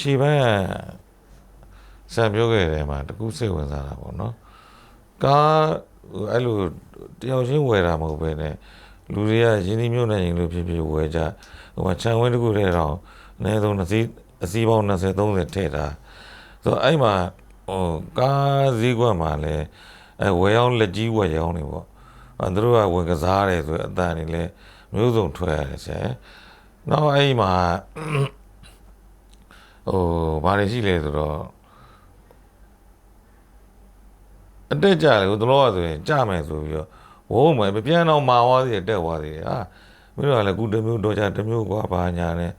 ရှေ့ဘက်ဆံပြောခဲ့တယ်မှာတကူစိတ်ဝင်စားတာပေါ့နော်ကားအဲ့လိုတယောက်ချင်းဝယ်တာမဟုတ်ပဲနဲ့လူတွေကရင်းနှီးမြှုပ်နှံရင်လို့ဖြစ်ဖြစ်ဝယ်ကြဟိုမှာခြံဝင်းတစ်ခုထဲတော့အနည်းဆုံးတစ်စီးအစီးပေါင်း20 30ထည့်တာဆိုတော့အဲ့မှာဟိုကားဈေးကွက်မှာလည်းအဲဝယ်အောင်လက်ကြီးဝယ်ရောင်းနေပေါ့အဲသူတို့ကဝင်ကစားတယ်ဆိုရင်အတန်နေလဲမျိုးစုံထွက်ရတယ်ဆရာနောက်အဲ့မှာ ဟိုဘာတွေရှိလဲဆိုတော့အတက်ကြလေဟိုတလောကဆိုရင်ကြမယ်ဆိုပြီးတော့ဝုန်းမယ်ပြန်တော့မာသွားသေးတယ်တက်သွားသေးတယ်ဟာမင်းတို့ကလည်းကုတစ်မျိုးတော့ကြတစ်မျိုးကွာဘာညာနဲ့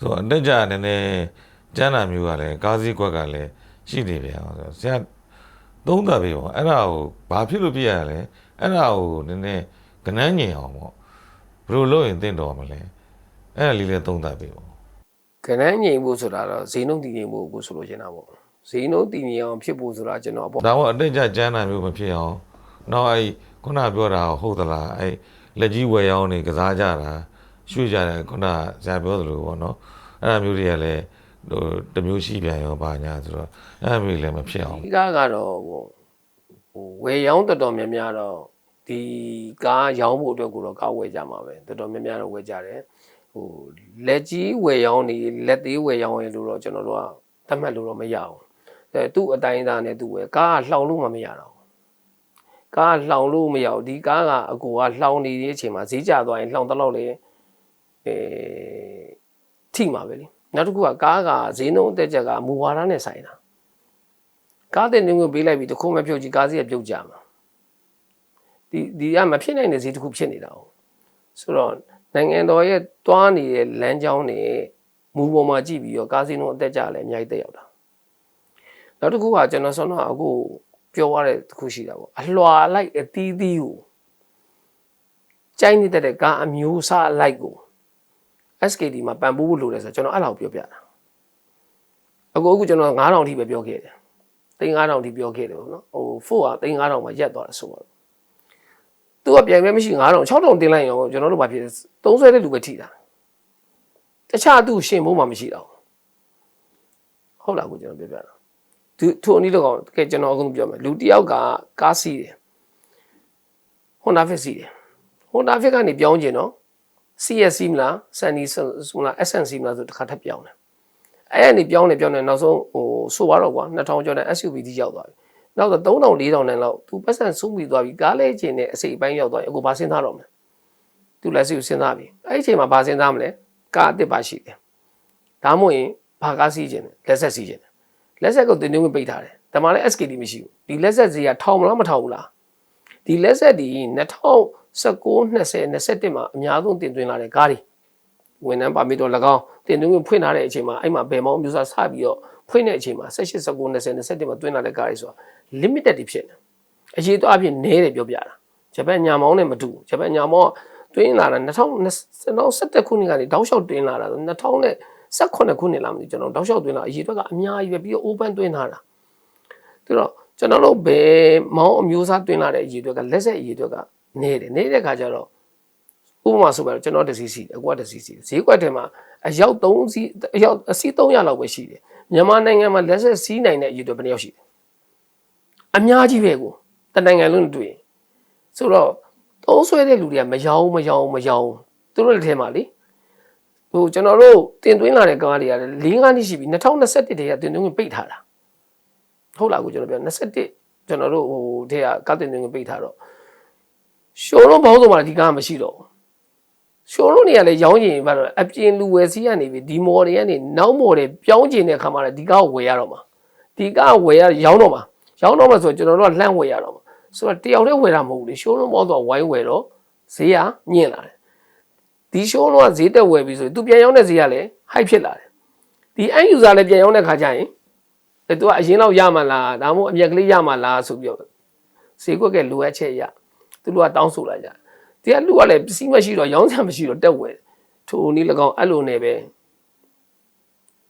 ဆိုတော့အတက်ကြနည်းနည်းကျန်းတာမျိုးကလည်းကားစည်းကွက်ကလည်းရှိနေပြန်အောင်ဆိုတော့ဆရာသုံးသပ်ပြီပေါ့အဲ့ဒါကိုဘာဖြစ်လို့ပြရလဲအဲ့ဒါကိုနည်းနည်းကနန်းညင်အောင်ပေါ့ဘယ်လိုလုပ်ရင်တင့်တော်မလဲအဲ့ဒါလေးလည်းသုံးသပ်ပြီပေါ့ ကနန်းငိမ်ဖို့ဆိုတာတော့ဈေးနှုန်းတည်ငြိမ်ဖို့ကိုဆိုလိုချင်တာပေါ့ဈေးနှုန်းတည်ငြိမ်အောင်ဖြစ်ဖို့ဆိုတာကျွန်တော်ပေါ့ဒါမှအတိတ်ကျကျမ်းတာမျိုးမဖြစ်အောင်နောက်အဲ့ခုနပြောတာဟုတ်သလားအဲ့လက်ကြီးဝယ်ရောင်းနေကစားကြတာရွှေ့ကြတယ်ခုနဇာပြောသလိုပေါ့နော်အဲ့ဒါမျိုးတွေကလည်းဟိုတစ်မျိုးရှိပြန်ရောပါညာဆိုတော့အဲ့ဒါမျိုးလည်းမဖြစ်အောင်ဒီကားကတော့ဟိုဟိုဝယ်ရောင်းတော်တော်များများတော့ဒီကားရောင်းဖို့အတွက်ကိုတော့ကားဝယ်ကြမှာပဲတော်တော်များများတော့ဝယ်ကြတယ် ဟိုလက်ကြီးဝယ်ရောင်းနေလက်သေးဝယ်ရောင်းရင်လို့တော့ကျွန်တော်တို့ကသတ်မှတ်လို့တော့မရအောင်အဲသူ့အတိုင်းသားနဲ့သူ့ဝယ်ကားကလှောင်လို့မှမရတော့ဘူးကားကလှောင်လို့မရဘူးဒီကားကအကူကလှောင်နေတဲ့အချိန်မှာဈေးကျသွားရင်လှောင်တလောက်လေအဲထိမှာပဲလေနောက်တစ်ခုကကားကဈေးနှုန်းအတက်ချက်ကမူဝါဒနဲ့ဆိုင်တာကားတဲ့နေငွေပေးလိုက်ပြီးတခုမှဖြုတ်ကြည့်ကားစီးကပြုတ်ကြမှာဒီဒီကမဖြစ်နိုင်တဲ့ဈေးတစ်ခုဖြစ်နေတာ哦ဆိုတော့ နိုင်ငံတော်ရဲ့တွားနေတဲ့လမ်းကြောင်းတွေမူပေါ်မှာကြည့်ပြီးတော့ကားစီးနှုန်းအသက်ကြလည်းအများကြီးတက်ရောက်တာနောက်တစ်ခုကကျွန်တော်ဆိုတော့အခုပြောရတဲ့တစ်ခုရှိတာပေါ့အလွာလိုက်အသီးသီးကိုကြိုင်းနေတဲ့ကားအမျိုးအစားအလိုက်ကို SKD မှာပံ့ပိုးဖို့လိုတယ်ဆိုတော့ကျွန်တော်အဲ့လောက်ပြောပြတာအခုအခုကျွန်တော်9000ထိပဲပြောခဲ့တယ်သိန်း9000ထိပြောခဲ့တယ်ပေါ့နော်ဟိုဖို့ကသိန်း9000မှာရက်သွားတယ်ဆိုတော့ သူကပြိုင်မဲမရှိ9000 6000တင်လိုက်ရောကျွန်တော်တို့ဘာဖြစ်လဲသုံးဆွဲတဲ့လူပဲထိတာတခြားသူရှင်ဖို့မှမရှိတော့ဟုတ်လားကိုကျွန်တော်ပြောပြတာသူထိုအနည်းတော့ကဲကျွန်တော်အခုပြောမယ်လူတစ်ယောက်ကကားစီးတယ်ဟွန်ဒါဖစ်စီးတယ်ဟွန်ဒါဖစ်ကနေပြောင်းကျင်တော့ CSC မလား Sunny မလား SNC မလားဆိုတစ်ခါထပ်ပြောင်းတယ်အဲ့အနေပြောင်းနေပြောင်းနေနောက်ဆုံးဟိုဆိုပါတော့ကွာ2000ကျော်တဲ့ SUV တိရောက်သွားပြီ နောက်တော့3000 4000နဲ့လောက်သူပတ်စံဆုံးပြီးသွားပြီကားလဲခြင်းနဲ့အစိပ်ပိုင်းရောက်သွားရင်အခုဘာစဉ်းစားတော့မလဲသူလက်စီကိုစဉ်းစားပြီအဲ့ဒီအချိန်မှာဘာစဉ်းစားမလဲကားအစ်စ်ပါရှိတယ်ဒါမှမဟုတ်ရင်ဘာကားစီးခြင်းလဲလက်ဆက်စီးခြင်းလဲလက်ဆက်ကိုတင်သွင်းပိတ်ထားတယ်ဒါမှလည်း SKD မရှိဘူးဒီလက်ဆက်စီကထောင်မလားမထောင်ဘူးလားဒီလက်ဆက်ဒီ2019 20 21မှာအများဆုံးတင်သွင်းလာတဲ့ကားတွေဝန်ထမ်းပါမီတော့၎င်းတင်သွင်းဝင်ဖွင့်ထားတဲ့အချိန်မှာအဲ့မှာဘယ်မောင်းမျိုးစားစပြီးတော့ ဖွင့်တဲ့အချိန်မှာ18 19 20 21မှာတွင်းလာတဲ့ကားတွေဆိုတာ limited တွေဖြစ်နေအရေးတော့အဖြစ်နဲတယ်ပြောပြတာဂျပန်ညာမောင်းနဲ့မတူဂျပန်ညာမောင်းတွင်းလာတာ2017ခုနှစ်ကနေတောက်လျှောက်တွင်းလာတာ2018ခုနှစ်လားမသိကျွန်တော်တောက်လျှောက်တွင်းလာအရေးတော့ကအများကြီးပဲပြီးတော့ open တွင်းလာတာသူတော့ကျွန်တော်တို့ဘယ်မောင်းအမျိုးအစားတွင်းလာတဲ့အရေးတော့ကလက်ဆက်အရေးတော့ကနေတယ်နေတဲ့ခါကျတော့ဥပမာဆိုပါတော့ကျွန်တော်တစ်စီးစီးတယ်အကွက်တစ်စီးစီးတယ်ဈေးကွက်ထဲမှာအယောက်3စီးအယောက်အစီး300လောက်ပဲရှိတယ် မြန်မာနိုင်ငံမှာလက်ဆက်စီးနိုင်တဲ့အရေအတွက်ဘယ်နှယောက်ရှိလဲအများကြီးပဲကိုတနိုင်ငံလုံးနဲ့တွေ့ရင်ဆိုတော့သုံးဆွဲတဲ့လူတွေကမယောင်းမယောင်းမယောင်းသူတို့လက်ထဲမှာလေဟိုကျွန်တော်တို့တင်သွင်းလာတဲ့ကားတွေကလည်း၄၅နှစ်ရှိပြီ2021တည်းကတင်သွင်းဝင်ပိတ်ထားတာဟုတ်လားကိုကျွန်တော်ပြော21ကျွန်တော်တို့ဟိုတည်းကကားတင်သွင်းဝင်ပိတ်ထားတော့ရှိုးလုံးဘောင်းစုံမှာဒီကားမရှိတော့ဘူး ရှိုးလုံးတွေကလည်းရောင်းကျင်ပါတော့အပြင်လူဝယ်စီးကနေပြီးဒီမော်တွေကနေနောက်မော်တွေပြောင်းကျင်တဲ့အခါမှာလည်းဒီကားကိုဝယ်ရတော့မှာဒီကားကိုဝယ်ရရောင်းတော့မှာရောင်းတော့မှာဆိုတော့ကျွန်တော်တို့ကလှမ်းဝယ်ရတော့မှာဆိုတော့တယောက်တည်းဝယ်တာမဟုတ်ဘူးလေရှိုးလုံးမောတော့ဝိုင်းဝယ်တော့ဈေးကညင်လာတယ်ဒီရှိုးလုံးကဈေးတက်ဝယ်ပြီးဆိုရင်သူပြန်ရောင်းတဲ့ဈေးကလည်း high ဖြစ်လာတယ်ဒီအန်ယူဇာလည်းပြန်ရောင်းတဲ့ခါကျရင်အဲသူကအရင်လောက်ရမှလားဒါမှမဟုတ်အမြက်ကလေးရမှလားဆိုပြီးတော့ဈေးကွက်ကလိုအပ်ချက်ရသူတို့ကတောင်းဆိုလာကြတယ် ဒီကလူကလည်းပစ္စည်းမရှိတော့ရောင်းစရာမရှိတော့တက်ဝယ်ထိုနည်း၎င်းအဲ့လိုနဲ့ပဲ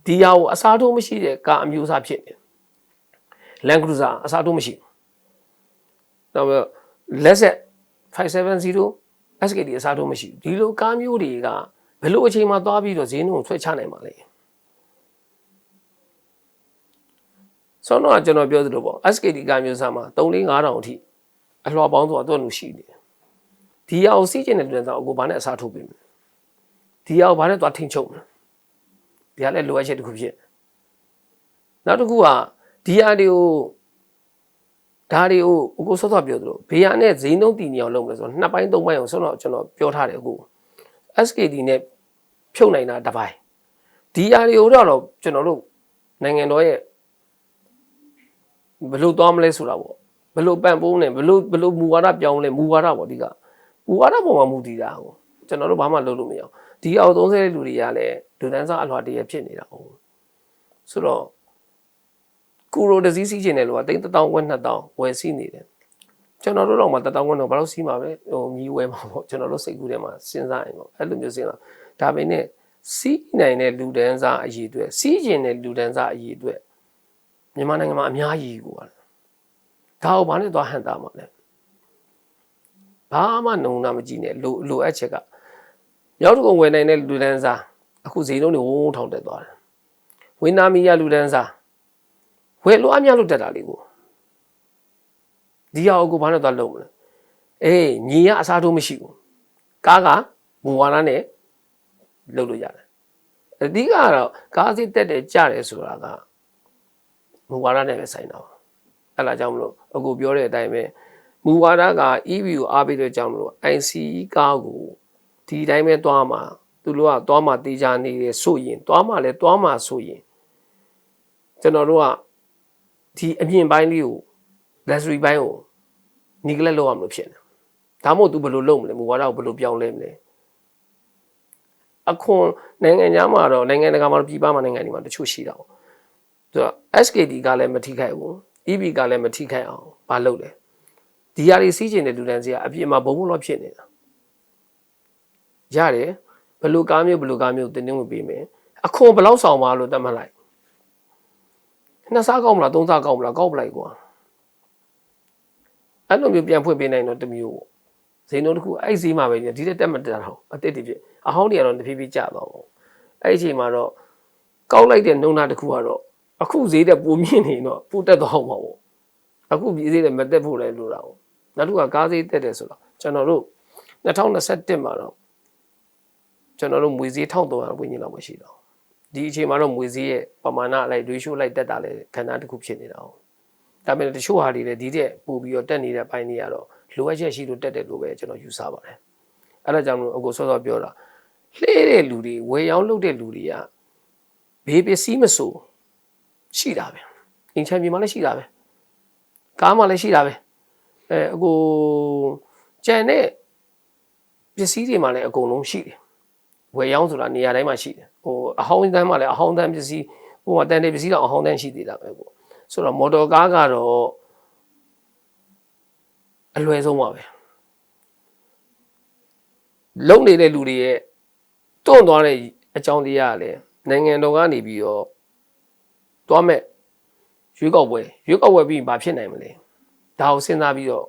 ဒီဟာကိုအစားထိုးမရှိတဲ့ကာအမျိုးအစားဖြစ်နေလန်ကရူဇာအစားထိုးမရှိဘူးနောက်ပြီးလက်ဆက်570 SKD အစားထိုးမရှိဘူးဒီလိုကားမျိုးတွေကဘယ်လိုအချိန်မှသွားပြီးတော့ဈေးနှုန်းကိုဆွဲချနိုင်မှာလဲဆောင်းတော့ကျွန်တော်ပြောသလိုပေါ့ SKD ကမျိုးစားမှာ3 4 5000အထိအလှော်ပေါင်းဆိုတာသူ့လူရှိနေတယ် ဒီရအောင်စီးကျင်တဲ့လူတွေဆိုအကိုဘာနဲ့အစားထိုးပေးမလဲဒီရအောင်ဘာနဲ့သွားထိန်ချုပ်မလဲဒီကလည်းလိုအပ်ချက်တစ်ခုဖြစ်နောက်တစ်ခုကဒီရတွေကိုဒါတွေကိုအကိုစောစောပြောသလိုဘေးရနဲ့ဇိန်းသုံးတည်နေအောင်လုပ်မလဲဆိုတော့နှစ်ပိုင်းသုံးပိုင်းအောင်ဆောင်းတော့ကျွန်တော်ပြောထားတယ်အကို SKD နဲ့ဖြုတ်နိုင်တာတစ်ပိုင်းဒီရတွေကိုတော့ကျွန်တော်တို့နိုင်ငံတော်ရဲ့ဘယ်လိုသွားမလဲဆိုတာပေါ့ဘယ်လိုပန့်ပိုးနေဘယ်လိုဘယ်လိုမူဝါဒပြောင်းလဲမူဝါဒပေါ့ဒီက မူဝါဒပေါ်မှာမူတည်တာဟိုကျွန်တော်တို့ဘာမှလုပ်လို့မရအောင်ဒီအောက်30တဲ့လူတွေကလည်းဒုတန်းစားအလွှာတရဖြစ်နေတာဟိုဆိုတော့ကူရိုဒစီစီချင်တယ်လို့ကတိတ်1000ဝက်2000ဝယ်စီးနေတယ်ကျွန်တော်တို့တော့မှ1000ဝက်တော့ဘာလို့စီးမှာပဲဟိုမြည်ဝဲမှာပေါ့ကျွန်တော်တို့စိတ်ကူးထဲမှာစဉ်းစားရင်ပေါ့အဲ့လိုမျိုးစဉ်းစားဒါပေမဲ့စီးနိုင်တဲ့လူတန်းစားအရေးအတွက်စီးကျင်တဲ့လူတန်းစားအရေးအတွက်မြန်မာနိုင်ငံမှာအများကြီးကိုပါဒါကိုဘာနဲ့သွားဟန်တာမှာလဲ ဘာမှနုံနာမကြည့်နဲ့လိုလိုအပ်ချက်ကရောက်တကုံဝယ်နိုင်တဲ့လူတန်းစားအခုဈေးနှုန်းတွေဝုန်းဝုန်းထောင်တက်သွားတယ်ဝင်းနာမီရလူတန်းစားဝယ်လိုအများလို့တက်တာလေကိုဒီရောက်ကိုဘာနဲ့သွားလုပ်မလဲအေးညီရအစားထိုးမရှိဘူးကားကမူဝါဒနဲ့လုပ်လို့ရတယ်အဓိကကတော့ကားစိတ်တက်တယ်ကြတယ်ဆိုတာကမူဝါဒနဲ့ပဲဆိုင်တာပါအဲ့ဒါကြောင့်မလို့အခုပြောတဲ့အတိုင်းပဲ မူဝါဒက EV ကိုအားပေးတဲ့ကြောင့်မလို့ ICE ကားကိုဒီတိုင်းပဲသွားမှာသူတို့ကသွားမှာတေချာနေတယ်ဆိုရင်သွားမှာလဲသွားမှာဆိုရင်ကျွန်တော်တို့ကဒီအမြင့်ပိုင်းလေးကို luxury ဘိုင်းကိုနီကလက်လောက်အောင်လို့ဖြစ်နေဒါမို့ तू ဘယ်လိုလုပ်မလဲမူဝါဒကိုဘယ်လိုပြောင်းလဲမလဲအခွန်နိုင်ငံခြားမှာတော့နိုင်ငံတကာမှာတော့ပြည်ပမှာနိုင်ငံတွေမှာတချို့ရှိတာပေါ့သူက SKD ကလည်းမထိခိုက်ဘူး EB ကလည်းမထိခိုက်အောင်မလုပ်လဲ ဒီဟာတွေစီးကျင်တဲ့လူတန်းစီကအပြင်မှာဘုံဘုံတော့ဖြစ်နေတာရတယ်ဘယ်လိုကားမျိုးဘယ်လိုကားမျိုးတင်းတင်းဝင်ပေးမယ်အခွန်ဘယ်လောက်ဆောင်ပါလို့တတ်မှတ်လိုက်နှစ်စားကောင်းမလားသုံးစားကောင်းမလားကောက်ပလိုက်ကွာအဲ့လိုမျိုးပြန်ဖွင့်ပေးနိုင်တော့တစ်မျိုးပေါ့ဈေးနှုန်းတစ်ခုအဲ့ဈေးမှာပဲဒီတက်တက်မတက်တော့အတစ်တည်းဖြစ်အဟောင်းတွေကတော့တဖြည်းဖြည်းကျသွားပေါ့အဲ့ဒီအချိန်မှာတော့ကောက်လိုက်တဲ့နှုံးသားတစ်ခုကတော့အခုဈေးတက်ပိုမြင့်နေတော့ပိုတက်သွားမှာပေါ့ အခုပြည်သေးတယ်မတက်ဖို့လည်းလိုတာပေါ့နောက်တစ်ခါကားဈေးတက်တယ်ဆိုတော့ကျွန်တော်တို့2021မှာတော့ကျွန်တော်တို့မွေဈေး1300ဝန်းကျင်လောက်ပဲရှိတော့ဒီအချိန်မှာတော့မွေဈေးရဲ့ပမာဏလိုက် ratio လိုက်တက်တာလည်းခဏတစ်ခုဖြစ်နေတာ哦ဒါပေမဲ့တချို့ဟာတွေလည်းဒီတဲ့ပို့ပြီးတော့တက်နေတဲ့ပိုင်းတွေကတော့လိုအပ်ချက်ရှိလို့တက်တယ်လို့ပဲကျွန်တော်ယူဆပါတယ်အဲ့ဒါကြောင့်မလို့အခုစောစောပြောတာလှဲတဲ့လူတွေဝယ်ရောင်းလုပ်တဲ့လူတွေကဘေးပစ္စည်းမစိုးရှိတာပဲအင်ချန်ပြည်မှာလည်းရှိတာပဲ ကားမှာလည်းရှိတာပဲအဲအကိုကြံတဲ့ပစ္စည်းတွေမှာလည်းအကုန်လုံးရှိတယ်ဝယ်ရောင်းဆိုတာနေရာတိုင်းမှာရှိတယ်ဟိုအဟောင်းတန်းမှာလည်းအဟောင်းတန်းပစ္စည်းဟိုမှာတန်တဲ့ပစ္စည်းတော့အဟောင်းတန်းရှိသေးတာပဲပေါ့ဆိုတော့မော်တော်ကားကတော့အလွယ်ဆုံးပါပဲလုံနေတဲ့လူတွေရဲ့တွန့်သွားတဲ့အကြောင်းတရားကလည်းနိုင်ငံတော်ကနေပြီးတော့သွားမဲ့ ရွေးကောက်ပွဲရွေးကောက်ပွဲပြီးရင်ဘာဖြစ်နိုင်မလဲဒါကိုစဉ်းစားပြီးတော့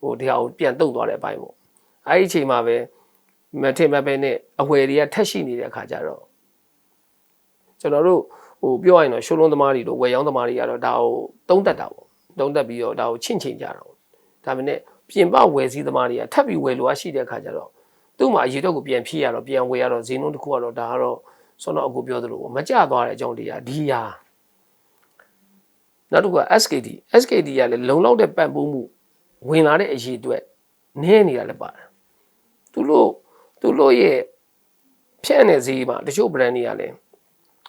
ဟိုတရားကိုပြန်တုတ်သွားတဲ့အပိုင်းပေါ့အဲ့ဒီအချိန်မှာပဲမထင်မပဲနဲ့အဝယ်တွေကထက်ရှိနေတဲ့အခါကျတော့ကျွန်တော်တို့ဟိုပြောရရင်တော့ရှုံးလုံးသမားတွေတို့ဝယ်ရောင်းသမားတွေကတော့ဒါကိုတုံးတက်တာပေါ့တုံးတက်ပြီးတော့ဒါကိုချင့်ချိန်ကြတာပေါ့ဒါပေမဲ့ပြင်ပဝယ်စည်းသမားတွေကထပ်ပြီးဝယ်လို့ရရှိတဲ့အခါကျတော့သူ့မှာအရေးတော့ကိုပြန်ဖြည့်ရတော့ပြန်ဝယ်ရတော့ဈေးနှုန်းတစ်ခုကတော့ဒါကတော့ဆိုတော့အခုပြောသလိုပေါ့မကြသွားတဲ့အကြောင်းတရားဒီဟာ နောက်တစ်ခုက SKD SKD ကလည်းလုံလောက်တဲ့ပံ့ပိုးမှုဝင်လာတဲ့အရေးအတွက်နည်းနေတာလည်းပါတယ်သူတို့သူတို့ရဲ့ဖြန့်တဲ့ဈေးမှာတချို့ brand တွေကလည်း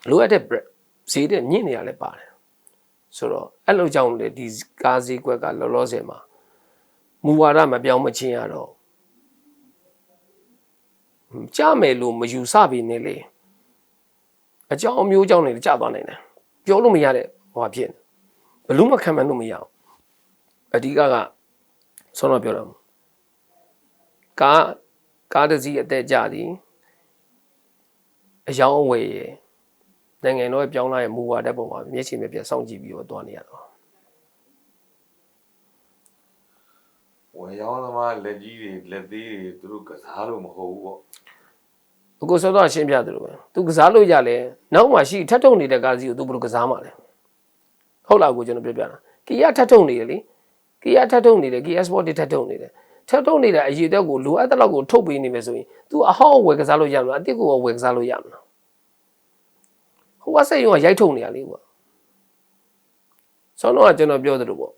လိုအပ်တဲ့ brand ဈေးတဲ့မြင့်နေတာလည်းပါတယ်ဆိုတော့အဲ့လိုကြောင့်လေဒီကားဈေးကွက်ကလောလောဆယ်မှာမူဝါဒမပြောင်းမချင်းရတော့ကြမယ်လို့မယူဆပေနဲ့လေအကြောင်းအမျိုးအကြောင်းတွေကြာသွားနိုင်တယ်ပြောလို့မရတဲ့ဟိုဖြစ်ဘ လို့မခံမှန်းလို့မရအောင်အဓိကကဆောတော့ပြောတော့ကားကားတစ်စီးအသက်ကြသည်အယောင်းအဝယ်ရယ်နိုင်ငံတော်ပြောင်းလာရဲ့မူဝါဒပုံမှာမျက်ခြေမြပြစောင့်ကြည့်ပြီးတော့တွားနေရတော့ဝင်ရောင်းသမားလက်ကြီးတွေလက်သေးတွေသူတို့ကစားလို့မဟုတ်ဘူးပေါ့အခုဆောတော့ရှင်းပြသလိုပဲသူကစားလို့ရလဲနောက်မှရှိထပ်ထုံနေတဲ့ကားစီကိုသူဘယ်လိုကစားမှာလဲ ဟုတ်လားကိုကျွန်တော်ပြောပြတာကီယာထပ်ထုံနေတယ်လေကီယာထပ်ထုံနေတယ်ကီယာစပေါ့တွေထပ်ထုံနေတယ်ထပ်ထုံနေတဲ့အရေးတက်ကိုလိုအပ်တဲ့လောက်ကိုထုတ်ပေးနေမယ်ဆိုရင် तू အဟောင်းဝယ်ကစားလို့ရမလားအစ်စ်ကိုဝယ်ကစားလို့ရမလားဟိုကစိတ်ရောရိုက်ထုံနေရလေကွာဆောင်းတော့ကကျွန်တော်ပြောသလိုပေါ့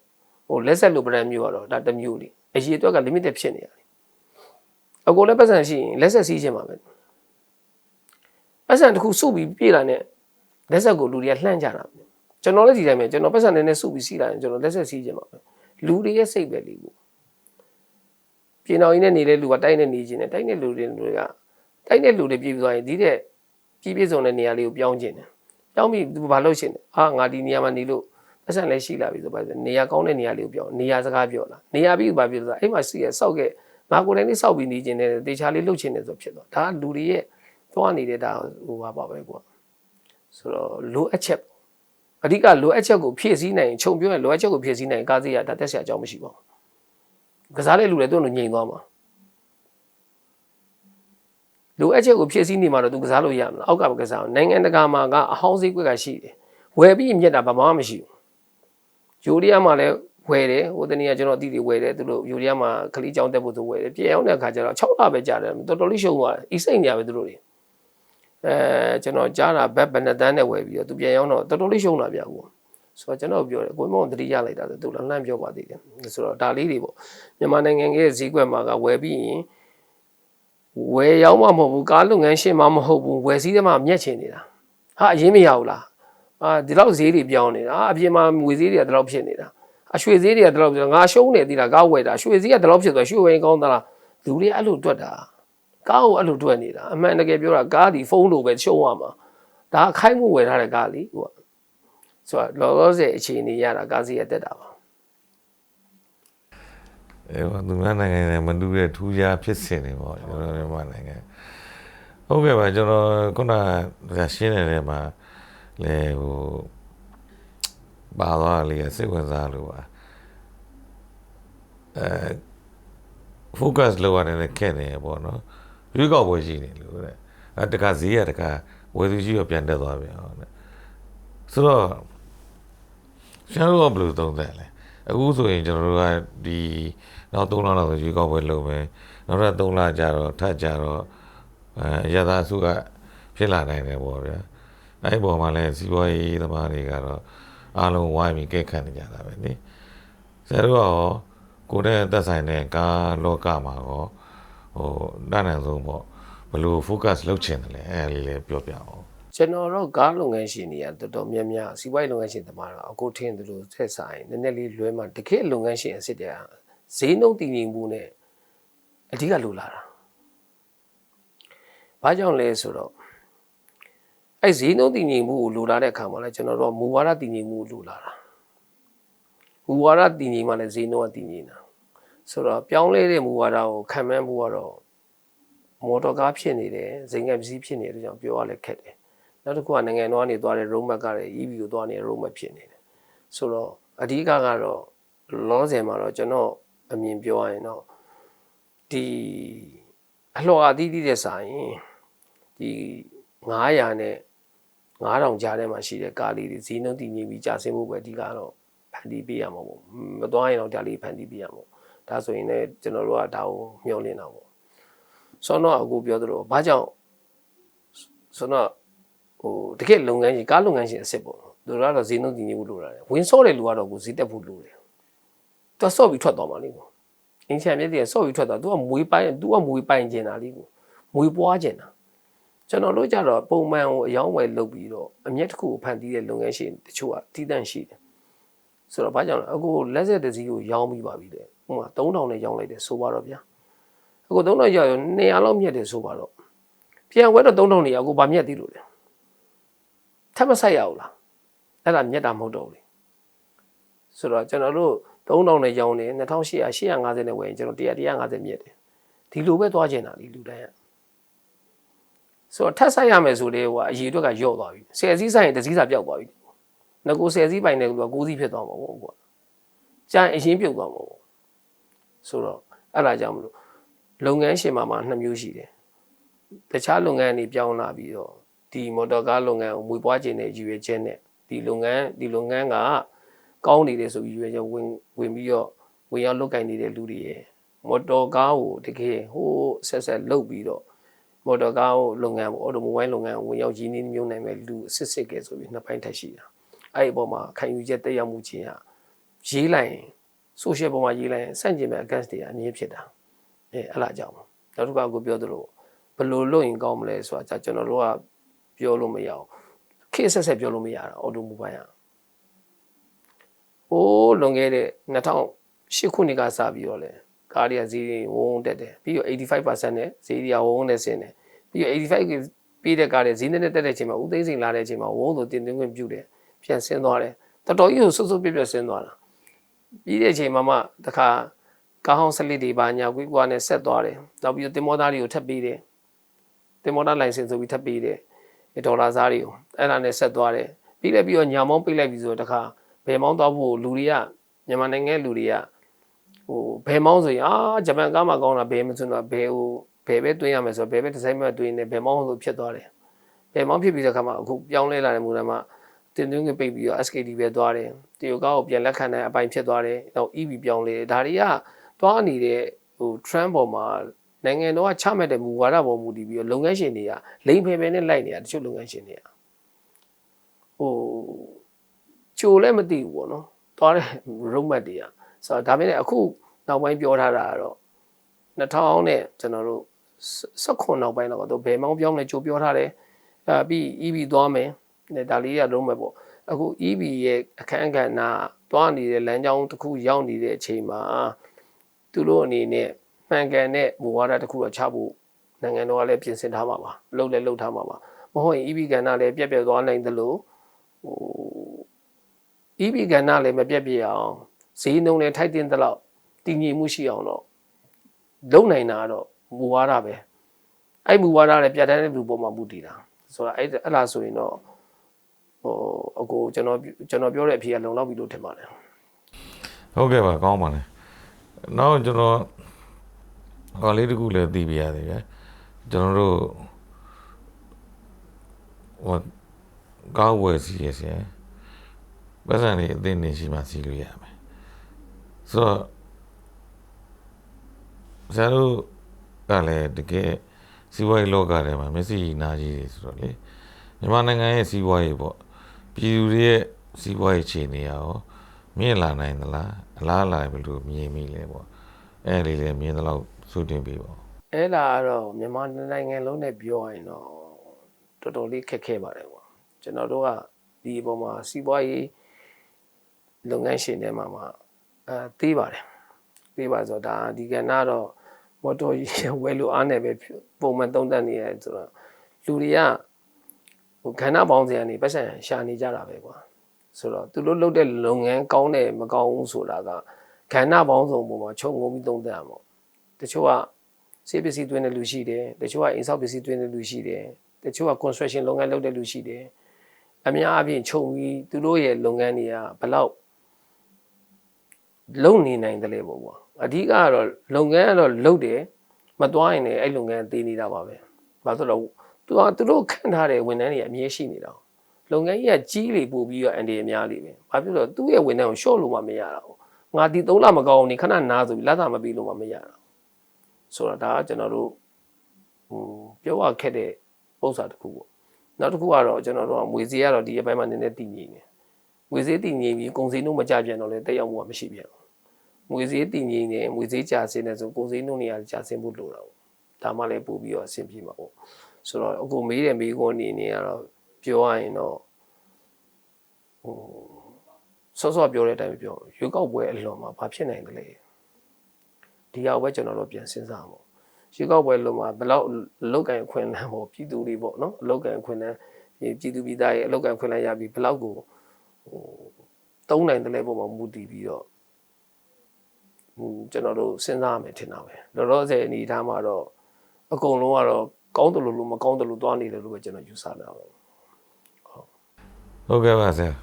ဟိုလက်ဆက်လို brand မျိုးကတော့ဒါတစ်မျိုးလေအရေးအတွက်က limited ဖြစ်နေရတယ်အကိုလည်းပတ်စံရှိရင်လက်ဆက်စီးခြင်းပါပဲပတ်စံတစ်ခုစုပြီးပြေးလာတဲ့လက်ဆက်ကိုလူတွေကလှမ်းကြတာပဲ ကျွန်တော်လည်းဒီတိုင်းပဲကျွန်တော်ပတ်စံနည်းနည်းစုပြီးစီးလာရင်ကျွန်တော်လက်ဆက်စီးခြင်းပါပဲလူတွေရဲ့စိတ်ပဲလေကိုပြင်တော်ကြီးနဲ့နေတဲ့လူကတိုက်နဲ့နေခြင်းနဲ့တိုက်တဲ့လူတွေကတိုက်တဲ့လူတွေပြေးပြီးသွားရင်ဒီတဲ့ပြည်ပြည့်စုံတဲ့နေရာလေးကိုပြောင်းခြင်းတယ်ပြောင်းပြီးသူဘာလုပ်ရှင်လဲအာငါဒီနေရာမှာနေလို့ပတ်စံလည်းရှိလာပြီဆိုပါဆိုနေရာကောင်းတဲ့နေရာလေးကိုပြောင်းနေရာစကားပြောလာနေရာပြီးဘာပြောလဲအဲ့မှာစီရစောက်ခဲ့ငါကိုယ်တိုင်လေးစောက်ပြီးနေခြင်းနဲ့တေချာလေးလှုပ်ခြင်းနဲ့ဆိုဖြစ်သွားဒါကလူတွေရဲ့သွားနေတဲ့ဒါဟိုပါပါပဲကွာဆိုတော့လိုအပ်ချက်ပေါ့ အဓိကလိုအပ်ချက်ကိုဖြည့်ဆည်းနိုင်ရင်ခြုံပြောရင်လိုအပ်ချက်ကိုဖြည့်ဆည်းနိုင်ရင်ကားစီရဒါတက်ဆရာအကြောင်းမရှိပါဘူးကစားတဲ့လူတွေသူ့လိုငြိမ်သွားမှာလိုအပ်ချက်ကိုဖြည့်ဆည်းနေမှာတော့သူကစားလို့ရမှာအောက်ကမကစားဘူးနိုင်ငံတကာမှာကအဟောင်းစည်းကွက်ကရှိတယ်ဝယ်ပြီးမြက်တာဘာမှမရှိဘူးယူရီးယားမှာလည်းဝယ်တယ်ဟိုတနေ့ကကျွန်တော်အတီးတွေဝယ်တယ်သူတို့ယူရီးယားမှာခလီကြောင်းတက်ဖို့သူဝယ်တယ်ပြေအောင်တဲ့အခါကျတော့6လပဲကြာတယ်တော်တော်လေးရှုံသွားတယ်အီစိတ်နေရပဲသူတို့တွေ အဲကျွန်တော်ကြားတာဘက်ဘယ်နှစ်တန်းနဲ့ဝယ်ပြီးတော့သူပြန်ရောက်တော့တော်တော်လေးရှုံတာဗျာကိုဆိုတော့ကျွန်တော်ပြောတယ်ကိုမောင်တတိရလိုက်တာဆိုသူလည်းလှမ်းပြောပါသေးတယ်ဆိုတော့ဒါလေးတွေပေါ့မြန်မာနိုင်ငံရဲ့ဈေးကွက်မှာကဝယ်ပြီးရင်ဝယ်ရောက်မှမဟုတ်ဘူးကားလုပ်ငန်းရှင်မှမဟုတ်ဘူးဝယ်စည်းတဲ့မှာမြက်ချင်နေတာဟာအရင်မရဘူးလားအာဒီလောက်ဈေးတွေပြောင်းနေတာအာအပြင်မှာငွေဈေးတွေကဒီလောက်ဖြစ်နေတာအရွှေဈေးတွေကဒီလောက်ဖြစ်ငါရှုံးနေသေးတာကားဝယ်တာရွှေဈေးကဒီလောက်ဖြစ်သွားရွှေဝယ်ကောင်းသလားလူတွေအဲ့လိုတွက်တာ ကားကိုအဲ့လိုတွက်နေတာအမှန်တကယ်ပြောတာကားဒီဖုန်းလိုပဲရှုံးရမှာဒါအခိုင်းမှုဝယ်ထားတဲ့ကားလीဟိုကဆိုတော့လောလောဆယ်အခြေအနေရတာကားစီးရတက်တာပါအဲဟိုသူများနိုင်ငံနဲ့မတူတဲ့ထူးခြားဖြစ်စဉ်တွေပေါ့ကျွန်တော်မြန်မာနိုင်ငံဟုတ်ကဲ့ပါကျွန်တော်ခုနကရှင်းနေတဲ့မှာလေဟိုပါသွားလေစိတ်ဝင်စားလို့ပါအဲ focus လောက်ရတယ်လည်းခက်နေပေါ့နော် ရွေးကောက်ပွဲရှိနေလို့တဲ့အဲတခါဈေးရတခါဝယ်သူရှိရပြန်တက်သွားပြန်ဟုတ်တဲ့ဆိုတော့ရှမ်းလို့ဘယ်လိုသုံးသပ်လဲအခုဆိုရင်ကျွန်တော်တို့ကဒီနောက်3လလောက်ဆိုရွေးကောက်ပွဲလုပ်မယ်နောက်တော့3လကြာတော့ထပ်ကြာတော့အဲရသာစုကဖြစ်လာနိုင်တယ်ပေါ့ဗျာအဲ့ဒီပေါ်မှာလဲစီးပွားရေးသမားတွေကတော့အားလုံးဝိုင်းပြီးကဲခတ်နေကြတာပဲနိဆရာတို့ကရောကိုယ်နဲ့သက်ဆိုင်တဲ့ကားလောကမှာရော ဟိုတန်းနိုင်ဆုံးပေါ့ဘယ်လို focus လုပ်ချင်တယ်လဲအဲ့ဒါလေးလည်းပြောပြအောင်ကျွန်တော်တို့ကားလုပ်ငန်းရှင်တွေကတော်တော်များများစီးပွားရေးလုပ်ငန်းရှင်တမားတော့အခုထင်းသူတို့ဆက်ဆိုင်နည်းနည်းလေးလွဲမှတကယ်လုပ်ငန်းရှင်အစ်စ်တွေကဈေးနှုန်းတည်ငြိမ်မှုနဲ့အဓိကလိုလာတာဘာကြောင့်လဲဆိုတော့အဲ့ဈေးနှုန်းတည်ငြိမ်မှုကိုလိုလာတဲ့အခါမှာလဲကျွန်တော်တို့ကမူဝါဒတည်ငြိမ်မှုကိုလိုလာတာမူဝါဒတည်ငြိမ်မှလည်းဈေးနှုန်းကတည်ငြိမ်တာ ဆိုတော့ပြောင်းလဲတဲ့မူဝါဒကိုခံမှန်းဖို့ကတော့မော်တော်ကားဖြစ်နေတယ်ဇိမ်ငယ်ပစ္စည်းဖြစ်နေတဲ့ကြောင့်ပြောရလဲခက်တယ်နောက်တစ်ခုကနိုင်ငံတော်ကနေသွားတဲ့ roadmap ကလည်း EV ကိုသွားနေတဲ့ roadmap ဖြစ်နေတယ်ဆိုတော့အဓိကကတော့လောဆယ်မှာတော့ကျွန်တော်အမြင်ပြောရရင်တော့ဒီအလှော်အသီးသီးတဲ့ဆိုင်ဒီ900နဲ့9000ကြားထဲမှာရှိတဲ့ကားလေးတွေဈေးနှုန်းတည်ငြိမ်ပြီးကြာဆင်းဖို့ပဲအဓိကတော့ဖန်တီးပေးရမှာပေါ့မသွားရင်တော့ဒါလေးဖန်တီးပေးရမှာပေါ့ ဒါဆိုရင်လည်းကျွန်တော်တို့ကဒါကိုမျှော်လင့်တာပေါ့ဆောတော့အခုပြောသလိုဘာကြောင့်ဆိုတော့ဟိုတကယ်လုပ်ငန်းရှင်ကားလုပ်ငန်းရှင်အစ်စ်ပေါ့သူတို့ကတော့ဈေးနှုန်းတည်ငြိမ်ဖို့လိုတာတယ်ဝင်ဆော့တဲ့လူကတော့ကိုဈေးတက်ဖို့လိုတယ်သူကဆော့ပြီးထွက်သွားမှာလေကိုအင်းချန်မြက်တည်းဆော့ပြီးထွက်သွားသူကမွေးပိုင်းသူကမွေးပိုင်းကျင်တာလေကိုမွေးပွားကျင်တာကျွန်တော်တို့ကြတော့ပုံမှန်ကိုအယောင်းဝယ်လုပ်ပြီးတော့အမျက်တစ်ခုကိုဖန်တီးတဲ့လုပ်ငန်းရှင်တချို့ကတည်တံ့ရှိတယ်ဆိုတော့ဘာကြောင့်လဲအခုလက်ဆက်တစ်စီးကိုရောင်းပြီးပါပြီလေ ဥပမာ3000နဲ့ရောင်းလိုက်တယ်ဆိုပါတော့ဗျာအခု3000ရောင်းရင်200လောက်မြက်တယ်ဆိုပါတော့ပြန်ဝဲတော့3000နေရအခုဗာမြက်သေးလို့လေထပ်မဆိုင်ရဘူးလားအဲ့ဒါမြက်တာမဟုတ်တော့ဘူးလေဆိုတော့ကျွန်တော်တို့3000နဲ့ရောင်းနေ2800 850နဲ့ဝယ်ရင်ကျွန်တော်100 150မြက်တယ်ဒီလိုပဲသွားကျင်တာဒီလူတိုင်းကဆိုတော့ထပ်ဆိုင်ရမယ်ဆိုတဲ့ဟိုအရေးအတွက်ကယော့သွားပြီဆယ်စည်းဆိုင်ရင်တစ်စည်းစာပျောက်သွားပြီငကိုဆယ်စည်းပိုင်တဲ့လူက9စည်းဖြစ်သွားမှာပေါ့ကွာကြရင်အရင်ပြုတ်သွားမှာပေါ့ ဆိုတော့အဲ့ဒါကြောင့်မလို့လုပ်ငန်းရှင်မှာမှာနှစ်မျိုးရှိတယ်တခြားလုပ်ငန်းတွေပြောင်းလာပြီးတော့ဒီမော်တော်ကားလုပ်ငန်းကိုမွေးပွားခြင်းနဲ့ယူရခြင်းနဲ့ဒီလုပ်ငန်းဒီလုပ်ငန်းကကောင်းနေတယ်ဆိုပြီးရွေးချက်ဝင်ဝင်ပြီးတော့ဝင်ရောက်လုတ်ကင်နေတဲ့လူတွေရယ်မော်တော်ကားကိုတကယ်ဟိုးဆက်ဆက်လုတ်ပြီးတော့မော်တော်ကားကိုလုပ်ငန်းပေါ့အော်တိုမိုဘိုင်းလုပ်ငန်းကိုဝင်ရောက်ရင်းနှီးမြုပ်နှံမဲ့လူအစစ်စစ်ကဲဆိုပြီးနှစ်ပိုင်းထက်ရှိတာအဲ့ဒီအပေါ်မှာခံယူချက်တက်ရောက်မှုချင်းဟာရေးလိုက်ရင် social ပေါ်မှာရေးလိုက်ရင်စန့်ကျင်မဲ့ against တွေအမြင်ဖြစ်တာအဲအဲ့လားကြောင့်နောက်တစ်ခါကိုပြောသလိုဘယ်လိုလုပ်ရင်ကောင်းမလဲဆိုတာကျွန်တော်တို့ကပြောလို့မရအောင်ခေတ်ဆက်ဆက်ပြောလို့မရတာအော်တိုမိုဘိုင်းကဟိုးလွန်ခဲ့တဲ့2008ခုနှစ်ကစပြီးတော့လေကားတွေကဈေးတွေဝုန်းဝုန်းတက်တယ်ပြီးတော့85%နဲ့ဈေးတွေကဝုန်းဝုန်းနဲ့ဆင်းတယ်ပြီးတော့85ကပြီးတဲ့ကားတွေဈေးနဲ့တက်တဲ့အချိန်မှာဦးသိန်းစိန်လာတဲ့အချိန်မှာဝုန်းဆိုတင်သွင်းခွင့်ပြုတယ်ပြန်ဆင်းသွားတယ်တော်တော်ကြီးကိုစွတ်စွတ်ပြတ်ပြတ်ဆင်းသွားတာ ပြီးတဲ့အချိန်မှာမှတခါကားဟောင်းစလစ်တွေပါညာကွေးကွာနဲ့ဆက်သွားတယ်နောက်ပြီးတော့တင်မောသားတွေကိုထပ်ပေးတယ်တင်မောသားလိုင်စင်ဆိုပြီးထပ်ပေးတယ်ဒေါ်လာစားတွေကိုအဲ့ဒါနဲ့ဆက်သွားတယ်ပြီးလည်းပြီးတော့ညာမောင်းပိတ်လိုက်ပြီဆိုတော့တခါဘယ်မောင်းတော့ဖို့လူတွေကမြန်မာနိုင်ငံလူတွေကဟိုဘယ်မောင်းဆိုရင်အာဂျပန်ကားမှာကောင်းတာဘယ်မစွန်းတော့ဘယ်ဟိုဘယ်ပဲတွင်းရမယ်ဆိုတော့ဘယ်ပဲဒီဇိုင်းမဲ့တွင်းနေဘယ်မောင်းဆိုဖြစ်သွားတယ်ဘယ်မောင်းဖြစ်ပြီးတဲ့ခါမှာအခုပြောင်းလဲလာတဲ့မူလမှာ တင်သွင်းကပိတ်ပြီးတော့ SKD ပဲသွားတယ်တရုတ်ကားကိုပြန်လက်ခံတဲ့အပိုင်းဖြစ်သွားတယ်နောက် EV ပြောင်းလဲဒါတွေကသွားနေတဲ့ဟို trend ပေါ်မှာနိုင်ငံတော်ကချမှတ်တဲ့မူဝါဒပေါ်မူတည်ပြီးတော့လုပ်ငန်းရှင်တွေကလိမ့်ဖယ်ဖယ်နဲ့လိုက်နေတာတချို့လုပ်ငန်းရှင်တွေကဟိုကြိုလည်းမသိဘူးပေါ့နော်သွားတဲ့ road map တွေကဆိုတော့ဒါပေမဲ့အခုနောက်ပိုင်းပြောထားတာကတော့2000နဲ့ကျွန်တော်တို့16နောက်ပိုင်းတော့ဘယ်မောင်းပြောင်းလဲကြိုပြောထားတယ်အဲပြီး EV သွားမယ် ဒါလေးရလုံးမဲ့ပေါ့အခု EV ရဲ့အခန်းကဏ္ဍသွားနေတဲ့လမ်းကြောင်းတစ်ခုရောက်နေတဲ့အချိန်မှာသူတို့အနေနဲ့မှန်ကန်တဲ့မူဝါဒတစ်ခုတော့ချဖို့နိုင်ငံတော်ကလည်းပြင်ဆင်ထားမှာပါလုပ်လည်းလုပ်ထားမှာပါမဟုတ်ရင် EV ကဏ္ဍလည်းပြက်ပြက်သွားနိုင်သလိုဟို EB ကဏ္ဍလည်းမပြတ်ပြည့်အောင်ဈေးနှုန်းလည်းထိုက်တင်သလောက်တည်ငြိမ်မှုရှိအောင်တော့လုံနိုင်တာတော့မူဝါဒပဲအဲ့မူဝါဒလည်းပြတ်တန်းတဲ့လူပေါ်မှာမူတည်တာဆိုတော့အဲ့အဲ့လားဆိုရင်တော့ ဟိုအကိုကျွန်တော်ကျွန်တော်ပြောတဲ့အဖြေကလုံလောက်ပြီလို့ထင်ပါတယ်ဟုတ်ကဲ့ပါကောင်းပါလေနောက်ကျွန်တော်ဟောလေးတစ်ခုလည်းသိပြရသေးတယ်ကျွန်တော်တို့ဟိုကောင်းဝယ်စီရစီပတ်စံလေးအသိနေရှိမှစီလို့ရမယ်ဆိုတော့ဇာတို့ကလည်းတကယ်စီးပွားရေးလောကထဲမှာမျက်စိနာကြီးတွေဆိုတော့လေမြန်မာနိုင်ငံရဲ့စီးပွားရေးပေါ့ ပြည်သူတွေရဲ့စီးပွားရေးခြေနေရရောမြင့်လာနိုင်သလားအလားအလာဘယ်လိုမြင်မိလဲပေါ့အဲ့ဒီလေမြင်တဲ့လောက်သုတင်ပြီးပေါ့အဲ့လာကတော့မြန်မာနိုင်ငံလုံးနဲ့ပြောရင်တော့တော်တော်လေးခက်ခဲပါတယ်ကွာကျွန်တော်တို့ကဒီအပေါ်မှာစီးပွားရေးလုပ်ငန်းရှင်တွေမှာမှာအဲသေးပါတယ်သေးပါဆိုတော့ဒါဒီကဏ္ဍတော့မော်တော်ကြီးဝယ်လို့အားနဲ့ပဲပုံမှန်သုံးသပ်နေရတယ်ဆိုတော့လူတွေက ဟိုခန္ဓာပေါင်းစရာနေပတ်စံရှာနေကြတာပဲကွာဆိုတော့သူတို့လုပ်တဲ့လုပ်ငန်းကောင်းတယ်မကောင်းဘူးဆိုတာကခန္ဓာပေါင်းစုံပုံမှာခြုံငုံပြီးသုံးသပ်ရမှာတချို့ကစေပစ္စည်းသွင်းတဲ့လူရှိတယ်တချို့ကအိမ်ဆောက်ပစ္စည်းသွင်းတဲ့လူရှိတယ်တချို့က construction လုပ်ငန်းလုပ်တဲ့လူရှိတယ်အများအားဖြင့်ခြုံပြီးသူတို့ရဲ့လုပ်ငန်းတွေကဘယ်လောက်လုံနေနိုင်တယ်လဲပေါ့ကွာအဓိကကတော့လုပ်ငန်းကတော့လုပ်တယ်မသွားရင်လည်းအဲ့လုပ်ငန်းသေးနေတာပါပဲဘာလို့လဲ သူကသူတို့ခန့်ထားတဲ့ဝန်ထမ်းတွေအမြဲရှိနေတာလုပ်ငန်းကြီးကကြီးလေပို့ပြီးတော့အန်ဒီအများလေးပဲဘာဖြစ်လို့သူ့ရဲ့ဝန်ထမ်းကိုရှော့လို့မှမရတာဘူးငါဒီ3လမကောင်းဘူးနေခဏနားဆိုပြီးလက်သာမပြီးလို့မှမရတာဆိုတော့ဒါကကျွန်တော်တို့ဟိုပြောရခက်တဲ့ပုံစံတစ်ခုပေါ့နောက်တစ်ခုကတော့ကျွန်တော်တို့ကငွေစည်းကတော့ဒီအပိုင်းမှာနည်းနည်းတည်ငြိမ်နေငွေစည်းတည်ငြိမ်ပြီးကုန်စည်နှုန်းမကြပြန်တော့လေတက်ရောက်မှုကမရှိပြန်ဘူးငွေစည်းတည်ငြိမ်နေငွေစည်းကြာစင်းနေဆိုကုန်စည်နှုန်းတွေကကြာစင်းဖို့လိုတာပေါ့ဒါမှလည်းပို့ပြီးတော့အဆင်ပြေမှာပေါ့ ဆိုတော့အခုမေးတယ်မေးခွန်းအနေနဲ့ကတော့ပြောရရင်တော့ဟိုစောစောပြောတဲ့အတိုင်းပြောရွေးကောက်ပွဲအလွန်မှာဘာဖြစ်နိုင်တယ်လဲဒီရောက်ပဲကျွန်တော်တို့ပြန်စဉ်းစားဖို့ရွေးကောက်ပွဲလုံးမှာဘယ်လောက်အလောက်ကန်ခွင့်လန်းပေါ့ပြည်သူတွေပေါ့နော်အလောက်ကန်ခွင့်လန်းပြည်သူပြည်သားရဲ့အလောက်ကန်ခွင့်လန်းရပြီးဘယ်လောက်ကိုဟိုတုံးနိုင်တယ်လဲပုံမှာမူတည်ပြီးတော့ဟိုကျွန်တော်တို့စဉ်းစားမယ်ထင်တာပဲလောလောဆယ်အနေထားမှာတော့အကုန်လုံးကတော့ ကောင်းတယ်လို့လို့မကောင်းတယ်လို့သွားနေတယ်လို့ပဲကျွန်တော်ယူဆတာပါဟုတ်ကဲ့ပါဆရာ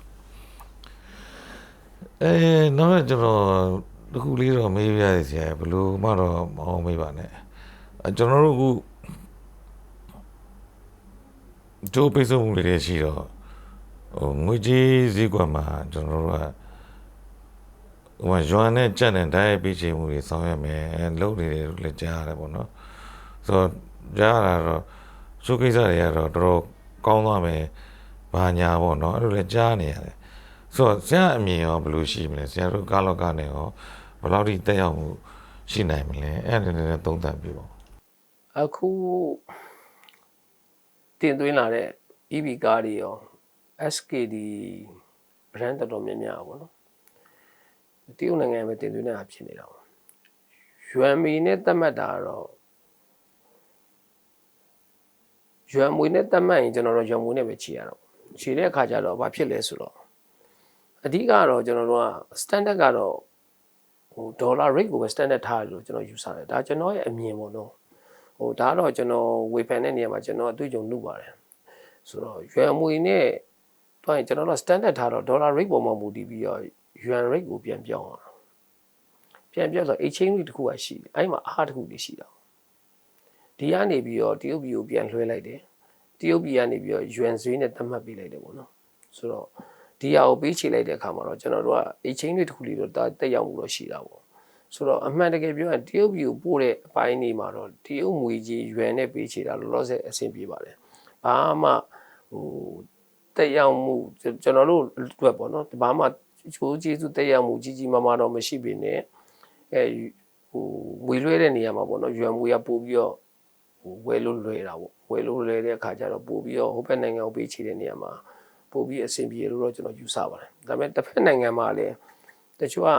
အဲနောက်ကျွန်တော်တခုလေးတော့မေးပြရစီဆရာဘယ်လိုမှတော့မအောင်မေးပါနဲ့အဲကျွန်တော်တို့အခုကျိုးပိတ်ဆို့မှုတွေရှိတော့ဟိုငွေကြေးဈေးကွက်မှာကျွန်တော်တို့ကဟိုမှာယွမ်နဲ့ကြက်နဲ့ဓာတ်ရိုက်ပြီးချိန်မှုတွေဆောင်ရွက်မယ်လုပ်နေတယ်လို့လည်းကြားရတယ်ပေါ့နော်ဆိုတော့ ကြားရတာတော့ရှုပ်ကိစ္စတွေကတော့တော်တော်ကောင်းသွားမယ်ဘာညာပေါ့နော်အဲ့လိုလည်းကြားနေရတယ်ဆိုတော့ဆရာအမြင်ရောဘယ်လိုရှိမလဲဆရာတို့ကားလောကနဲ့ရောဘယ်လောက်ထိတက်ရောက်မှုရှိနိုင်မလဲအဲ့ဒါလည်းသုံးသပ်ပြပါဦးအခုတင်သွင်းလာတဲ့ EV ကားတွေရော SKD brand တော်တော်များများပေါ့နော်တရုတ်နိုင်ငံပဲတင်သွင်းနေတာဖြစ်နေတာပေါ့ရွမ်မီနဲ့သတ်မှတ်တာကတော့ ရွမ်မွေနဲ့သတ်မှတ်ရင်ကျွန်တော်တို့ရွမ်မွေနဲ့ပဲခြေရတော့ခြေတဲ့အခါကျတော့ဘာဖြစ်လဲဆိုတော့အဓိကတော့ကျွန်တော်တို့က standard ကတော့ဟိုဒေါ်လာ rate ကိုပဲ standard ထားတယ်လို့ကျွန်တော်ယူဆတယ်ဒါကျွန်တော်ရဲ့အမြင်ပေါ့နော်ဟိုဒါကတော့ကျွန်တော်ဝေဖန်တဲ့နေရာမှာကျွန်တော်အတွေ့အကြုံလုပ်ပါတယ်ဆိုတော့ရွမ်မွေနဲ့တွိုင်းကျွန်တော်တို့ standard ထားတော့ dollar rate ပေါ်မှာမူတည်ပြီးတော့ yuan rate ကိုပြန်ပြောင်းအောင်ပြန်ပြောင်းဆို exchange rate တစ်ခုကရှိတယ်အဲ့မှာအားတစ်ခုတွေရှိတာ ဒီကနေပြီးတော့တရုတ်ပြည်ကိုပြန်လွှဲလိုက်တယ်တရုတ်ပြည်ကနေပြီးတော့ yuan ဈေးနဲ့သတ်မှတ်ပေးလိုက်တယ်ပေါ့နော်ဆိုတော့ဒီဟာကိုပေးချေလိုက်တဲ့အခါမှာတော့ကျွန်တော်တို့က exchange rate တစ်ခုလေးတော့တက်ရောက်မှုတော့ရှိတာပေါ့ဆိုတော့အမှန်တကယ်ပြောရင်တရုတ်ပြည်ကိုပို့တဲ့အပိုင်းနေမှာတော့တရုတ်ငွေကြီးရွယ်နဲ့ပေးချေတာလောလောဆယ်အဆင်ပြေပါတယ်။ဘာမှဟိုတက်ရောက်မှုကျွန်တော်တို့အတွက်ပေါ့နော်။ဘာမှချိုးကျေးဇူးတက်ရောက်မှုကြီးကြီးမားမားတော့မရှိပေနဲ့အဲဟိုဝေလွှဲတဲ့နေရာမှာပေါ့နော်။ရွယ်မှုရပို့ပြီးတော့ ဟိုဝယ်လို့လွယ်တာပေါ့။ဝယ်လို့လွယ်တဲ့အခါကျတော့ပို့ပြီးတော့ဟိုဘက်နိုင်ငံကိုပေးချေတဲ့နေရာမှာပို့ပြီးအဆင်ပြေလို့တော့ကျွန်တော်ယူဆပါတယ်။ဒါပေမဲ့တစ်ဖက်နိုင်ငံမှာလည်းတချို့က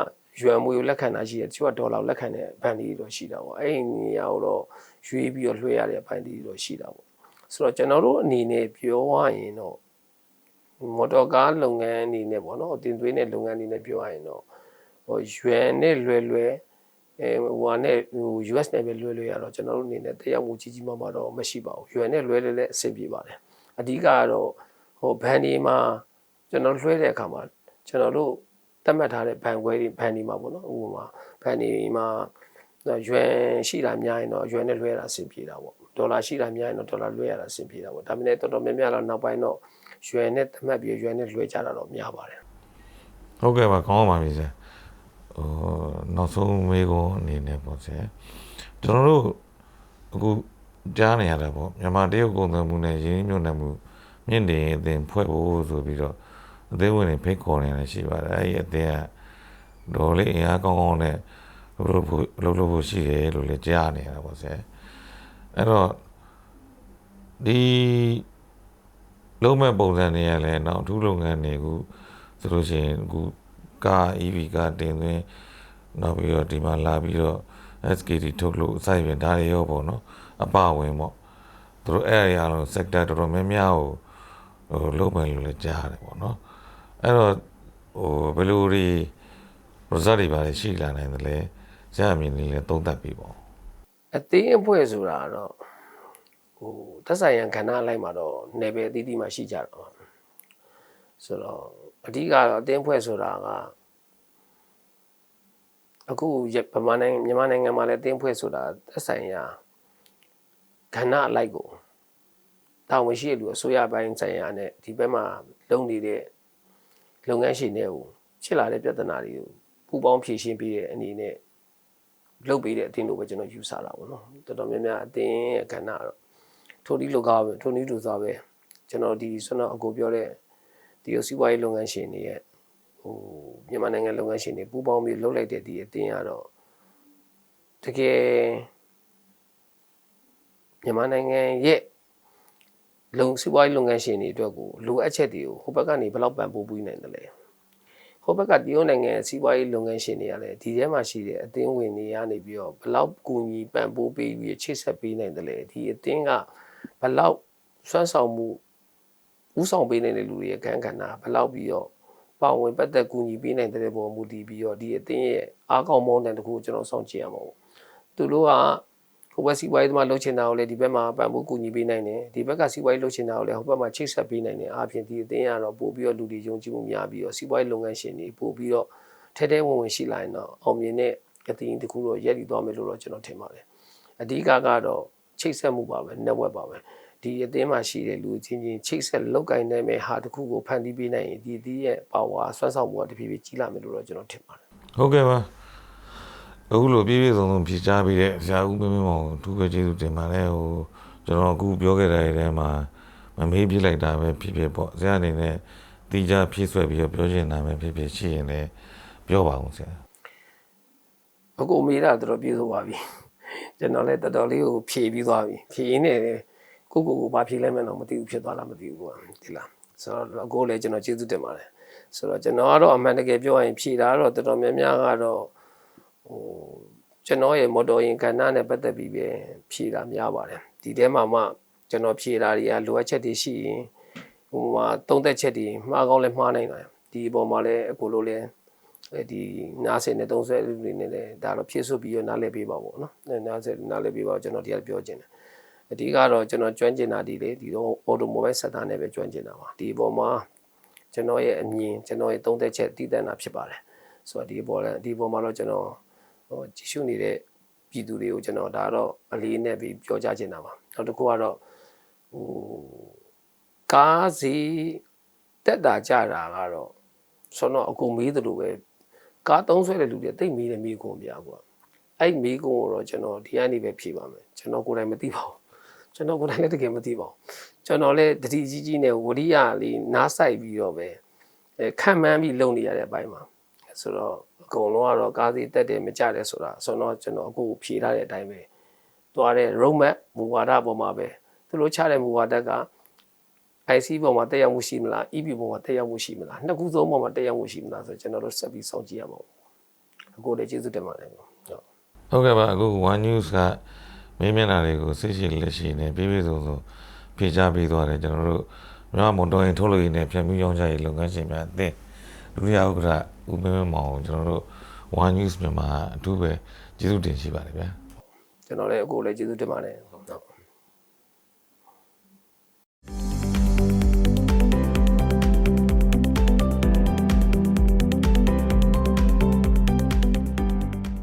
ရွမ်မွေကိုလက်ခံတာရှိတယ်တချို့ကဒေါ်လာကိုလက်ခံတဲ့ဘဏ်တွေတော့ရှိတာပေါ့အဲ့ဒီနေရာကိုတော့ရွေးပြီးတော့လွှဲရတဲ့ဘဏ်တွေတော့ရှိတာပေါ့ဆိုတော့ကျွန်တော်တို့အနေနဲ့ပြောရရင်တော့မော်တော်ကားလုပ်ငန်းအနေနဲ့ပေါ့နော်တင်သွင်းတဲ့လုပ်ငန်းအနေနဲ့ပြောရရင်တော့ဟိုရွမ်နဲ့လွယ်လွယ် အဲဟိုနဲ့ဟို US နဲ့ပဲလွယ်လွယ်ရတော့ကျွန်တော်တို့အနေနဲ့တရားမှုကြီးကြီးမားမားတော့မရှိပါဘူးရွမ်နဲ့လွယ်လွယ်လည်းအဆင်ပြေပါတယ်အဓိကကတော့ဟိုဘဏ်ဒီမှာကျွန်တော်လွှဲတဲ့အခါမှာကျွန်တော်တို့သတ်မှတ်ထားတဲ့ဘန်ခွဲတွေဘန်ဒီမှာပေါ့နော်ဥပမာဘန်ဒီမှာရွယ်ရှိတာများရင်တော့ရွယ်နဲ့လွှဲတာအဆင်ပြေတာပေါ့ဒေါ်လာရှိတာများရင်တော့ဒေါ်လာလွှဲရတာအဆင်ပြေတာပေါ့ဒါပေမဲ့တော်တော်များများတော့နောက်ပိုင်းတော့ရွယ်နဲ့သတ်မှတ်ပြီးရွယ်နဲ့လွှဲကြတာတော့များပါတယ်ဟုတ်ကဲ့ပါကောင်းပါပြီဆရာ ဟိုနောက်ဆုံးမေးခွန်းအနေနဲ့ပေါ့ဆရာကျွန်တော်တို့အခုကြားနေရတာပေါ့မြန်မာတရုတ်ကုန်သွယ်မှုနဲ့ရင်းနှီးမြှုပ်နှံမှုမြင့်တင်အသင်ဖွဲ့ဖို့ဆိုပြီးတော့အသေးဝင်တွေဖိတ်ခေါ်နေတယ်ရှိပါတယ်အဲ့ဒီအသင်ကဒေါ်လေးအင်အားကောင်းကောင်းနဲ့လုပ်လို့ဖို့လုပ်လို့ဖို့ရှိတယ်လို့လည်းကြားနေရတာပေါ့ဆရာအဲ့တော့ဒီလုံးမဲ့ပုံစံတွေရလဲနောက်အထူးလုပ်ငန်းတွေအခုဆိုလို့ရှိရင်အခု ကား EV ကားတင်သွင်းနောက်ပြီးတော့ဒီမှာလာပြီးတော့ SKD ထုတ်လို့အစိုက်ပြန်ဒါတွေရောပေါ့နော်အပဝင်ပေါ့သူတို့အဲ့အရာလုံး sector တော်တော်များများကိုဟိုလုံးမယ်လို့လည်းကြားရတယ်ပေါ့နော်အဲ့တော့ဟိုဘယ်လိုတွေ result တွေပါလဲရှိလာနိုင်တယ်လဲဇာတ်အမြင်လေးလည်းသုံးသပ်ပြီးပေါ့အသေးအဖွဲဆိုတာတော့ဟိုသက်ဆိုင်ရာခန္ဓာအလိုက်မှာတော့နယ်ပယ်အသီးသီးမှာရှိကြတော့ဆိုတော့ အဓိကတော့အသေးအဖွဲဆိုတာကအခုဗမာနိုင်ငံမြန်မာနိုင်ငံမှာလည်းအသေးအဖွဲဆိုတာသက်ဆိုင်ရာခန္ဓာအလိုက်ကိုတာဝန်ရှိတဲ့လူအစိုးရပိုင်းဆိုင်ရာနဲ့ဒီဘက်မှာလုပ်နေတဲ့လုပ်ငန်းရှင်တွေကိုဖြစ်လာတဲ့ပြဿနာတွေကိုပူပေါင်းဖြေရှင်းပေးတဲ့အနေနဲ့လုတ်ပေးတဲ့အတင်းလို့ပဲကျွန်တော်ယူဆတာပေါ့နော်တော်တော်များများအတင်းရဲ့ကဏ္ဍတော့ထိုဒီလိုကားပဲထိုနည်းတူစွာပဲကျွန်တော်ဒီဆွမ်းတော်အကိုပြောတဲ့ ဒီစီးပွားရေးလုပ်ငန်းရှင်တွေရဲ့ဟိုမြန်မာနိုင်ငံလုပ်ငန်းရှင်တွေပူးပေါင်းပြီးလုပ်လိုက်တဲ့ဒီအတင်းကတော့တကယ်မြန်မာနိုင်ငံရဲ့လုံစီးပွားရေးလုပ်ငန်းရှင်တွေအတွက်ကိုလိုအပ်ချက်တွေကိုဟိုဘက်ကနေဘယ်လောက်ပံ့ပိုးပေးနိုင်တယ်လဲဟိုဘက်ကတရုတ်နိုင်ငံစီးပွားရေးလုပ်ငန်းရှင်တွေကလည်းဒီထဲမှာရှိတဲ့အသင်းဝင်တွေကနေပြီးတော့ဘလောက်ကူညီပံ့ပိုးပေးပြီးချိတ်ဆက်ပေးနိုင်တယ်လေဒီအသင်းကဘလောက်စွမ်းဆောင်မှု ဥဆောင်ပေးနိုင်တဲ့လူတွေရဲ့ကံကဏ္ဍဘလောက်ပြီးတော့ပါဝင်ပတ်သက်ကူညီပေးနိုင်တဲ့ပုံမူတည်ပြီးတော့ဒီအသင်းရဲ့အားကောင်းမောင်းတဲ့တခုကိုကျွန်တော်စောင့်ကြည့်ရမှာပေါ့သူတို့ကဟိုဘက်စီးပွားရေးသမားလှုပ်ချင်တာကိုလည်းဒီဘက်မှာပံ့ပိုးကူညီပေးနိုင်တယ်ဒီဘက်ကစီးပွားရေးလှုပ်ချင်တာကိုလည်းဟိုဘက်မှာချိတ်ဆက်ပေးနိုင်တယ်အားဖြင့်ဒီအသင်းကတော့ပို့ပြီးတော့လူတွေယုံကြည်မှုများပြီးတော့စီးပွားရေးလုပ်ငန်းရှင်တွေပို့ပြီးတော့ထဲထဲဝင်ဝင်ရှိလာရင်တော့အောင်မြင်တဲ့အသင်းတစ်ခုတော့ရည်တည်သွားမယ်လို့တော့ကျွန်တော်ထင်ပါတယ်အဓိကကတော့ချိတ်ဆက်မှုပါပဲ network ပါပဲ ဒီအသင်းမှာရှိတဲ့လူချင်းချင်းချိတ်ဆက်လောက်ကင်နိုင်မဲ့ဟာတစ်ခုကိုဖန်တီးပေးနိုင်ရင်ဒီအသင်းရဲ့ power ဆွမ်းဆောင်မှုကတဖြည်းဖြည်းကြီးလာမယ်လို့တော့ကျွန်တော်ထင်ပါတယ်ဟုတ်ကဲ့ပါအခုလိုပြည့်ပြည့်စုံစုံဖြေချပြီးတဲ့ဆရာဦးမင်းမင်းမောင်ကိုအထူးပဲကျေးဇူးတင်ပါတယ်ဟိုကျွန်တော်အခုပြောခဲ့တဲ့ထဲမှာမမေးပြလိုက်တာပဲဖြစ်ဖြစ်ပေါ့ဆရာအနေနဲ့တီးခြားဖြည့်ဆွက်ပြီးတော့ပြောချင်တာပဲဖြစ်ဖြစ်ရှိရင်လည်းပြောပါဦးဆရာအကိုမေးတာတော်တော်ပြေဆုံးပါပြီကျွန်တော်လည်းတော်တော်လေးကိုဖြေပြီးသွားပြီဖြေရင်းနဲ့ ကိုကိုကိုဘာဖြေလဲမယ်တော့မသိဘူးဖြစ်သွားလားမသိဘူးကွာဒီလားဆိုတော့အကိုလည်းကျွန်တော်ကျေးဇူးတင်ပါတယ်ဆိုတော့ကျွန်တော်ကတော့အမှန်တကယ်ပြောရင်ဖြေတာကတော့တော်တော်များများကတော့ဟိုကျွန်တော်ရဲ့မော်တော်ယာဉ်ကဏ္ဍနဲ့ပတ်သက်ပြီးပဲဖြေတာများပါတယ်ဒီထဲမှာမှကျွန်တော်ဖြေတာတွေကလိုအပ်ချက်တွေရှိရင်ဟိုမှာသုံးသက်ချက်တွေမှားကောင်းလဲမှားနိုင်တယ်ဒီအပေါ်မှာလည်းအကိုလိုလည်းအဲဒီနားစင်နဲ့30လူတွေနဲ့လည်းဒါတော့ဖြစ်စွပြီးရနားလဲပေးပါပေါ့နော်နားစင်နားလဲပေးပါကျွန်တော်ဒီကပြောချင်တယ် အဓိကတော့ကျွန်တော်ကျွမ်းကျင်တာဒီလေဒီတော့ automobile sector နဲ့ပဲကျွမ်းကျင်တာပါဒီအပေါ်မှာကျွန်တော်ရဲ့အမြင်ကျွန်တော်ရဲ့သုံးသက်ချက်တည်တံ့တာဖြစ်ပါတယ်ဆိုတော့ဒီအပေါ်လည်းဒီအပေါ်မှာတော့ကျွန်တော်ဟိုကြည့်ရှုနေတဲ့ပြည်သူတွေကိုကျွန်တော်ဒါတော့အလေးနဲ့ပြီးပြောကြချင်တာပါနောက်တစ်ခုကတော့ဟိုကားစီတက်တာကြတာကတော့ဆိုတော့အကုန်မေးသလိုပဲကားသုံးဆွဲတဲ့လူတွေတိတ်မီးတယ်မီးကုန်ပြကွာအဲ့မီးကုန်ကိုတော့ကျွန်တော်ဒီကနေပဲဖြေပါမယ်ကျွန်တော်ကိုယ်တိုင်မသိပါဘူး ကျွန်တော်ကိုယ်တိုင်လည်းတကယ်မသိပါဘူးကျွန်တော်လည်းတတိကြီးကြီးနဲ့ဝရိယလေးနားဆိုင်ပြီးတော့ပဲအဲခံမှန်းပြီးလုပ်နေရတဲ့အပိုင်းမှာဆိုတော့အကုန်လုံးကတော့ကားစီတက်တယ်မကြတယ်ဆိုတာဆိုတော့ကျွန်တော်အခုဖြေထားတဲ့အတိုင်းပဲသွားတဲ့ road map မူဝါဒပေါ်မှာပဲသူတို့ချတဲ့မူဝါဒက IC ပေါ်မှာတက်ရောက်မှုရှိမလား EB ပေါ်မှာတက်ရောက်မှုရှိမလားနှစ်ခုသုံးပေါ်မှာတက်ရောက်မှုရှိမလားဆိုတော့ကျွန်တော်တို့ဆက်ပြီးစောင့်ကြည့်ရမှာပေါ့အကိုလည်းကျေးဇူးတင်ပါတယ်ဟုတ်ဟုတ်ကဲ့ပါအခု One News က မင်းမျက်နှာတွေကိုစိတ်ရှိလက်ရှိနဲ့ပြည့်ပြည့်စုံစုံဖြေချပေးသွားတယ်ကျွန်တော်တို့မြန်မာမွန်တော်ရင်ထုတ်လို့ရင်းနဲ့ဖြန့်ဖြူးရောင်းချရေးလုပ်ငန်းရှင်များအသင်းဒုတိယဥက္ကဋ္ဌဦးမင်းမင်းမောင်ကိုကျွန်တော်တို့ One News မြန်မာအထူးပဲကျေးဇူးတင်ရှိပါတယ်ဗျာကျွန်တော်လည်းအကိုလည်းကျေးဇူးတင်ပါတယ်ဟုတ်